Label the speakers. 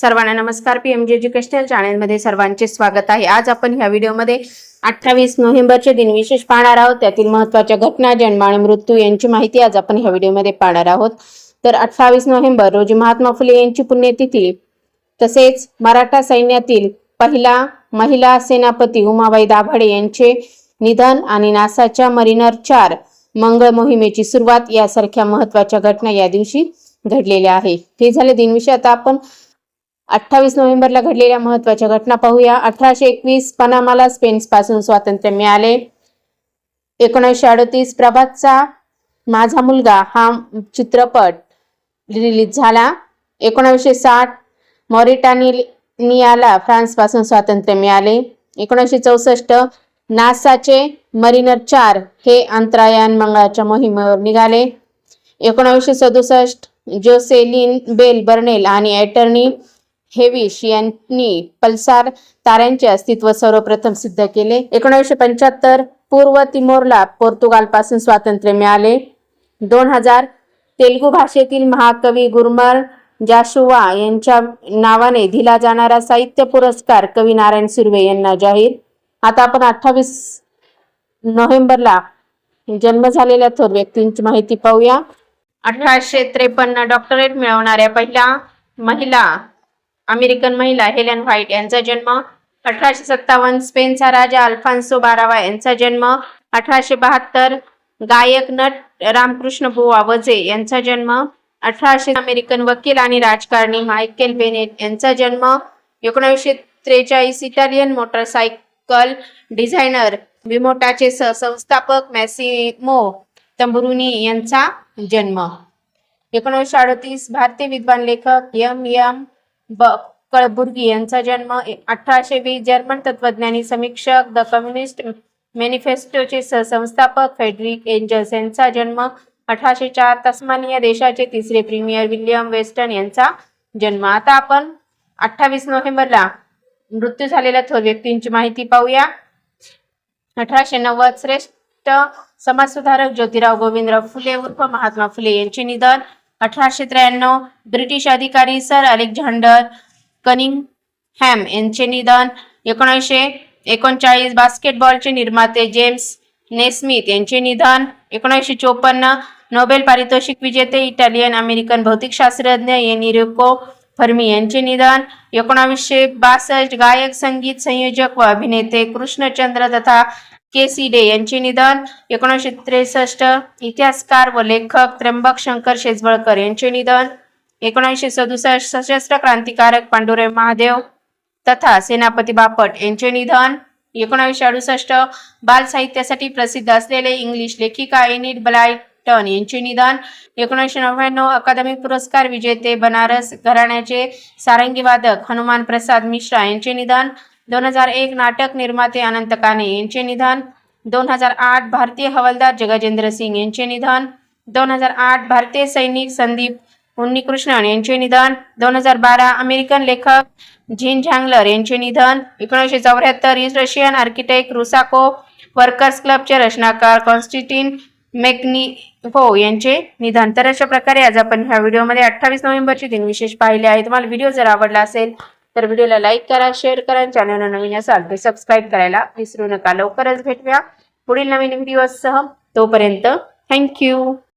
Speaker 1: सर्वांना नमस्कार. P M G educational चॅनलमध्ये सर्वांचे स्वागत आहे. आज आपण ह्या व्हिडिओमध्ये अठ्ठावीस नोव्हेंबरचे दिन विशेष पाहणार आहोत. त्यातील महत्त्वाच्या घटना जन्म आणि मृत्यू यांची माहिती आज आपण ह्या व्हिडिओमध्ये पाहणार आहोत. तर अठ्ठावीस नोव्हेंबर रोजी महात्मा फुले यांची पुण्यतिथी. तसेच मराठा सैन्यातील पहिला महिला सेनापती उमाबाई दाभाडे यांचे निधन आणि नासाच्या मरिनर चार मंगळ मोहिमेची सुरुवात यासारख्या महत्त्वाच्या घटना या दिवशी घडलेल्या आहे. हे झाले दिनविषय. आता आपण अठ्ठावीस नोव्हेंबरला घडलेल्या महत्त्वाच्या घटना पाहूया. अठराशे एकवीस पनामाला स्पेन पासून स्वातंत्र्य मिळाले. एकोणीसशे अडतीस प्रभातचा माझा मुलगा हा चित्रपट रिलीज झाला. एकोणीसशे साठ मॉरिटानियाला फ्रान्सपासून स्वातंत्र्य मिळाले. एकोणीसशे चौसष्ट नासाचे मरिनर चार हे अंतरायन मंगळाच्या मोहिमेवर निघाले. एकोणावीसशे सदुसष्ट जोसेलिन बेल बर्नेल आणि ॲटर्नी हेविश यांनी पल्सार ताऱ्यांचे अस्तित्व सर्वप्रथम सिद्ध केले. एकोणीसशे पंच्याहत्तर पूर्व तिमोरला पोर्तुगालपासून स्वातंत्र्य मिळाले. दोन हजार तेलुगू भाषेतील महाकवी गुरमर जाशुवा यांच्या नावाने दिला जाणारा साहित्य पुरस्कार कवी नारायण सुर्वे यांना जाहीर. आता आपण अठ्ठावीस नोव्हेंबरला जन्म झालेल्या थोर व्यक्तींची माहिती पाहूया. अठराशे त्रेपन्न डॉक्टरेट मिळवणाऱ्या पहिल्या महिला अमेरिकन महिला हेलन व्हाईट यांचा जन्म अठराशे सत्तावन्न स्पेनचा राजा अल्फान्सो बारावा यांचा जन्म अठराशे बहात्तर गायक नट रामकृष्ण बुवा वजे यांचा जन्म अठराशे अमेरिकन वकील आणि राजकारणी मायकेल बेनेट यांचा जन्म एकोणीसशे त्रेचाळीस इटालियन मोटरसायकल डिझायनर विमोटाचे सहसंस्थापक मॅसिमो तंबरुनी यांचा जन्म. एकोणीसशे अडतीस भारतीय विद्वान लेखक एम. एम. ब कळबुर्गी यांचा जन्म अठराशे वीस जर्मन तत्वज्ञानी समीक्षक द कम्युनिस्ट मॅनिफेस्टोचे सहसंस्थापक फेडरिक एंजल्स यांचा जन्म अठराशे चार तस्मानिया देशाचे तिसरे प्रीमियर विल्यम वेस्टन यांचा जन्म. आता आपण अठ्ठावीस नोव्हेंबरला मृत्यू झालेल्या थोर व्यक्तींची माहिती पाहूया. अठराशे नव्वद श्रेष्ठ समाजसुधारक ज्योतिराव गोविंदराव फुले उर्फ महात्मा फुले यांचे निधन. अठराशे त्र्याण्णव ब्रिटिश अधिकारी सर अलेक्झांडर कनिंग हॅम यांचे निधन. एकोणीसशे एकोणचाळीस बास्केटबॉलचे निर्माते जेम्स नेस्मिथ यांचे निधन. एकोणीसशे चोपन्न नोबेल पारितोषिक विजेते इटालियन अमेरिकन भौतिकशास्त्रज्ञ एनिरिको फर्मी यांचे निधन. एकोणावीसशे बासष्ट गायक संगीत संयोजक व अभिनेते कृष्णचंद्र तथा के सी डे यांचे निधन. एकोणीसशे त्रेसष्ट इतिहासकार व लेखक त्र्यंबक शंकर शेजवळकर यांचे निधन. एकोणीसशे सदुसष्ट सशस्त्र क्रांतिकारक पांडुरंग महादेव तथा सेनापती बापट यांचे निधन. एकोणावीसशे अडुसष्ट बाल साहित्यासाठी प्रसिद्ध असलेले इंग्लिश लेखिका एनिड ब्लायटन यांचे निधन. एकोणीसशे नव्याण्णव अकादमी पुरस्कार विजेते बनारस घराण्याचे सारंगी वादक हनुमान प्रसाद मिश्रा यांचे निधन. दोन हजार एक नाटक निर्माते अनंत काने यांचे निधन दोन हजार आठ भारतीय हवालदार जगजेंद्र सिंग यांचे निधन दोन हजार आठ भारतीय सैनिक संदीप उन्नीकृष्णन यांचे निधन दोन हजार बारा अमेरिकन लेखक झिन झँगलर यांचे निधन एकोणीसशे चौऱ्याहत्तर रशियन आर्किटेक्ट रुसाको वर्कर्स क्लबचे रचनाकार कॉन्स्टिटीन मेकनिको यांचे निधन. तर अशा प्रकारे आज आपण ह्या व्हिडिओमध्ये अठ्ठावीस नोव्हेंबरचे दिन विशेष पाहिले आहे तुम्हाला व्हिडिओ जर आवडला असेल तर व्हिडिओला लाईक करा शेअर करा चॅनलला नवीन असाल तर सबस्क्राईब करायला विसरू नका. लवकरच भेटूया पुढील नवीन व्हिडिओसह. तोपर्यंत थँक्यू